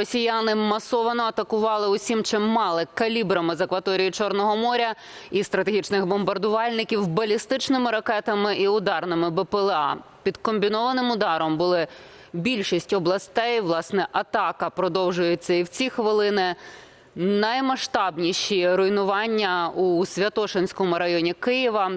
росіяни масовано атакували усім, чим мали калібрами з акваторії Чорного моря і стратегічних бомбардувальників, балістичними ракетами і ударними БПЛА. Під комбінованим ударом були більшість областей. Власне, атака продовжується і в ці хвилини. Наймасштабніші руйнування у Святошинському районі Києва.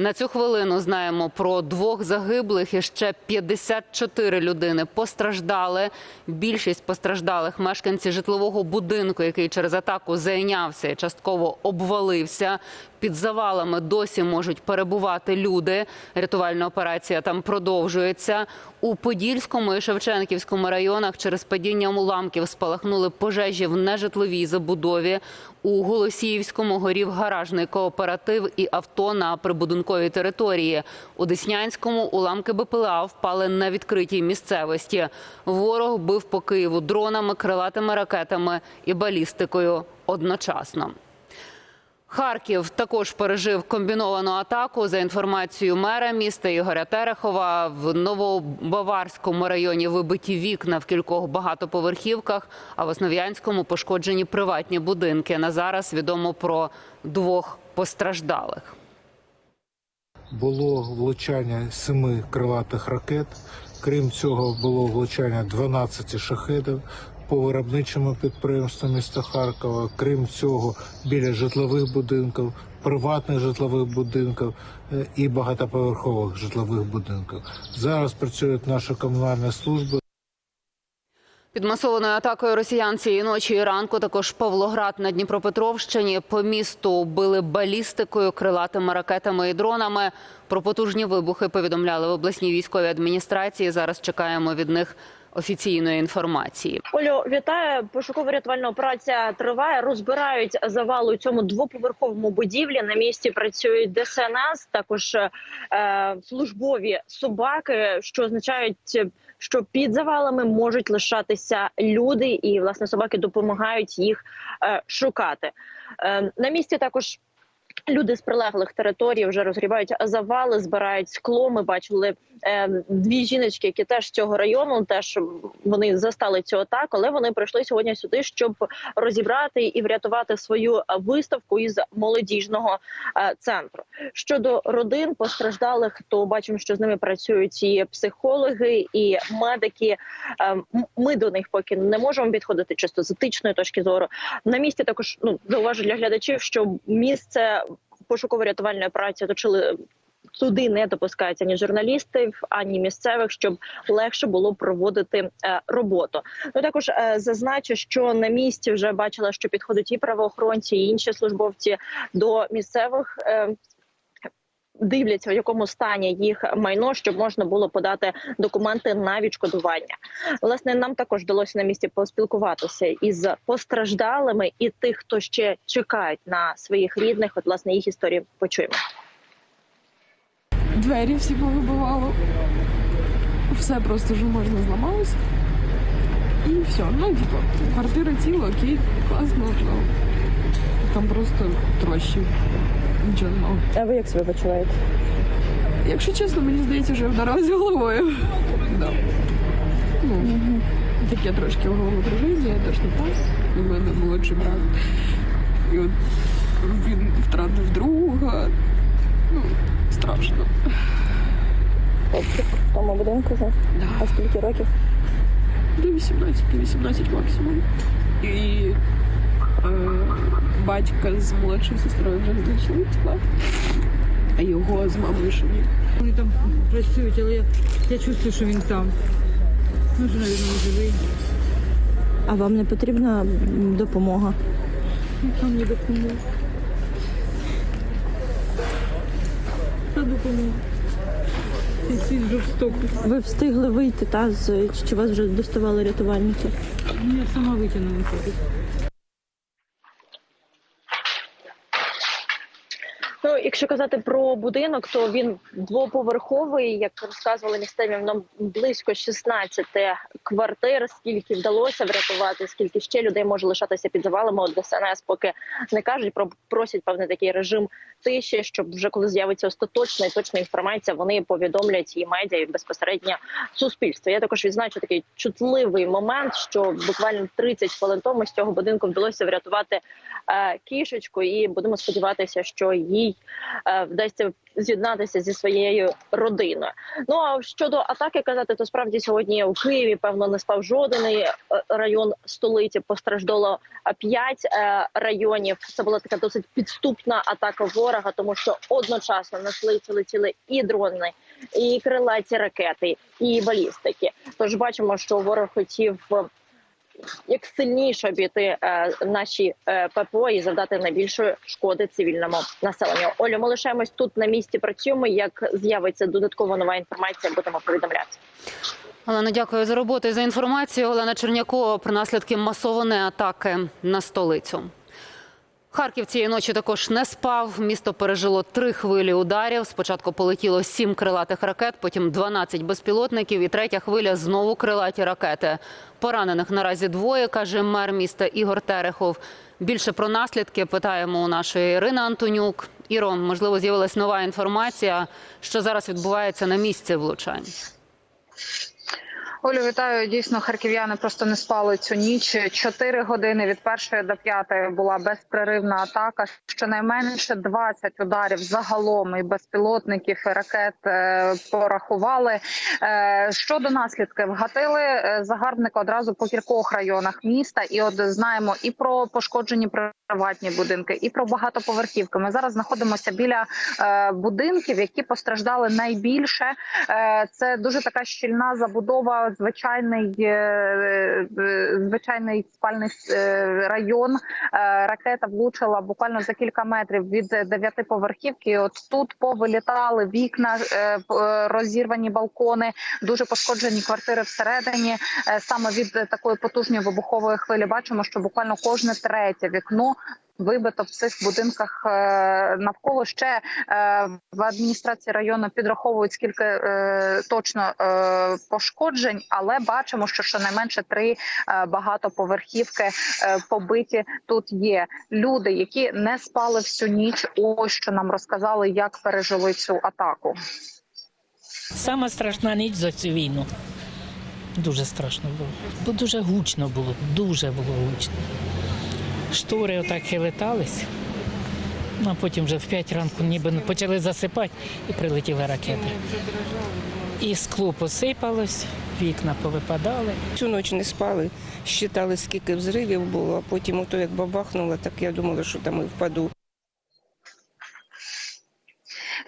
На цю хвилину знаємо про двох загиблих і ще 54 людини постраждали. Більшість постраждалих мешканці житлового будинку, який через атаку зайнявся і частково обвалився. Під завалами досі можуть перебувати люди. Рятувальна операція там продовжується. У Подільському і Шевченківському районах через падіння уламків спалахнули пожежі в нежитловій забудові. У Голосіївському горів гаражний кооператив і авто на прибудинковій території. У Деснянському уламки БПЛА впали на відкритій місцевості. Ворог бив по Києву дронами, крилатими ракетами і балістикою одночасно. Харків також пережив комбіновану атаку. За інформацією мера міста Ігоря Терехова, в Новобаварському районі вибиті вікна в кількох багатоповерхівках, а в Основ'янському пошкоджені приватні будинки. На зараз відомо про двох постраждалих. Було влучання семи крилатих ракет. Крім цього, було влучання 12 шахедів по виробничому підприємству міста Харкова. Крім цього, біля житлових будинків, приватних житлових будинків е, і багатоповерхових житлових будинків. Зараз працюють наші комунальні служби. Під масованою атакою росіян цієї ночі і ранку також Павлоград на Дніпропетровщині. По місту били балістикою, крилатими ракетами і дронами. Про потужні вибухи повідомляли в обласній військовій адміністрації. Зараз чекаємо від них офіційної інформації. Олю, вітаю. Пошуково-рятувальна операція триває. Розбирають завал у цьому двоповерховому будівлі. На місці працюють ДСНС, також е, службові собаки, що означають, що під завалами можуть лишатися люди, і власне собаки допомагають їх е, шукати. Е, на місці також. Люди з прилеглих територій вже розгрібають завали, збирають скло. Ми бачили е, дві жіночки, які теж з цього району, теж вони застали цю атаку, але вони прийшли сьогодні сюди, щоб розібрати і врятувати свою виставку із молодіжного е, центру. Щодо родин постраждалих, то бачимо, що з ними працюють і психологи, і медики. Е, ми до них поки не можемо підходити чисто з етичної точки зору. На місці також ну зауважу для глядачів, що місце пошуково-рятувальної операції точили. Туди не допускаються ні журналістів, ані місцевих, щоб легше було проводити е, роботу. Ну також е, зазначу, що на місці вже бачила, що підходять і правоохоронці, і інші службовці до місцевих. Дивляться, в якому стані їх майно, щоб можна було подати документи на відшкодування. Власне, нам також вдалося на місці поспілкуватися із постраждалими і тих, хто ще чекають на своїх рідних. От власне їх історії почуємо. Двері всі повибивало. Все просто вже можна зламалось. І все. Ну, типу, квартира ціла, окей, класно, ну там просто трощі. Нічого не мало. А ви як себе почуваєте? Якщо чесно, мені здається, що я вдарилася головою. Да. Ну, таке трошки головокруження, я теж не так. У мене молодший брат. І от він втратив друга. Ну, страшно. В тому будинку вже? Да. А скільки років? До 18, до 18 максимум. І батька з молодшою сестрою вже знайшли тіла, а його з мамою ще ні. Вони там працюють, але я, я чувствую, що він там. Може, навіть не живий. А вам не потрібна допомога? Там мені допоможе. Та допомога. Цей світ жорстокий. Ви встигли вийти, та з чи вас вже доставали рятувальники? Я сама витягнула тут. Ну якщо казати про будинок, то він двоповерховий, як розказували місцеві, нам близько 16 квартир. Скільки вдалося врятувати, скільки ще людей може лишатися під завалами. От ДСНС поки не кажуть, про просять певний такий режим тиші, щоб вже коли з'явиться остаточна і точна інформація, вони повідомлять і медіа, і безпосередньо суспільство. Я також відзначу такий чутливий момент, що буквально 30 хвилин тому з цього будинку вдалося врятувати е, кішечку, і будемо сподіватися, що їй вдасться з'єднатися зі своєю родиною. Ну а щодо атаки казати, то справді сьогодні у Києві певно не спав жоден е, район столиці. Постраждало е, п'ять е, районів. Це була така досить підступна атака ворога, тому що одночасно на столиці летіли і дрони, і крилаті ракети, і балістики. Тож бачимо, що ворог хотів. Як сильніше обійти е, наші е, ППО і завдати найбільшої шкоди цивільному населенню. Олю, ми лишаємось тут на місці. Працюємо. Як з'явиться додаткова нова інформація, будемо повідомляти. Олена, дякую за роботу і за інформацію. Олена Чернякова про наслідки масованої атаки на столицю. Харків цієї ночі також не спав. Місто пережило три хвилі ударів. Спочатку полетіло сім крилатих ракет, потім 12 безпілотників. І третя хвиля знову крилаті ракети. Поранених наразі двоє, каже мер міста Ігор Терехов. Більше про наслідки питаємо у нашої Ірини Антонюк. Іро, можливо, з'явилась нова інформація, що зараз відбувається на місці влучань. Олю, вітаю. Дійсно, харків'яни просто не спали цю ніч. Чотири години від першої до п'ятої була безперервна атака. Щонайменше 20 ударів загалом і безпілотників і ракет е, порахували. Е, Щодо наслідків, гатили е, загарбника одразу по кількох районах міста. І от знаємо і про пошкоджені приватні будинки, і про багатоповерхівки. Ми зараз знаходимося біля будинків, які постраждали найбільше. Це дуже така щільна забудова, звичайний е, е, звичайний спальний е, район. Ракета влучила буквально за кілька метрів від дев'ятиповерхівки. От тут повилітали вікна, розірвані балкони, дуже пошкоджені квартири всередині. Саме від такої потужної вибухової хвилі бачимо, що буквально кожне третє вікно вибито в цих будинках е, навколо ще е, в адміністрації району підраховують скільки е, точно пошкоджень, але бачимо, що щонайменше три багатоповерхівки побиті тут є. Люди, які не спали всю ніч. Ось що нам розказали, як пережили цю атаку. Сама страшна ніч за цю війну. Дуже страшно було. Бо дуже гучно було, дуже було гучно. Штори отак хилитались, ну, а потім вже в 5 ранку ніби почали засипати і прилетіли ракети. І скло посипалось, вікна повипадали. Всю ніч не спали, считали, скільки взривів було, а потім ото як бабахнуло, так я думала, що там і впаду.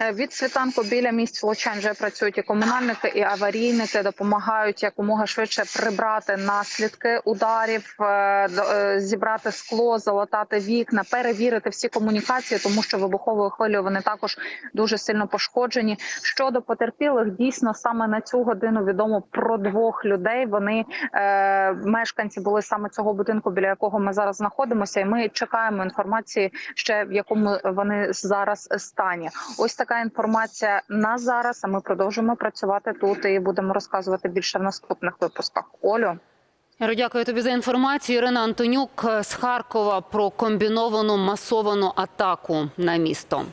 Від світанку біля місць влучань вже працюють і комунальники, і аварійники допомагають якомога швидше прибрати наслідки ударів, е, е, зібрати скло, залатати вікна, перевірити всі комунікації, тому що вибуховою хвилею вони також дуже сильно пошкоджені. Щодо потерпілих, дійсно саме на цю годину відомо про двох людей. Вони е, мешканці були саме цього будинку, біля якого ми зараз знаходимося, і ми чекаємо інформації ще в якому вони зараз стані. Ось така інформація на зараз. А ми продовжуємо працювати тут і будемо розказувати більше в наступних випусках. Олю. Іро, дякую тобі за інформацію. Ірина Антонюк з Харкова про комбіновану масовану атаку на місто.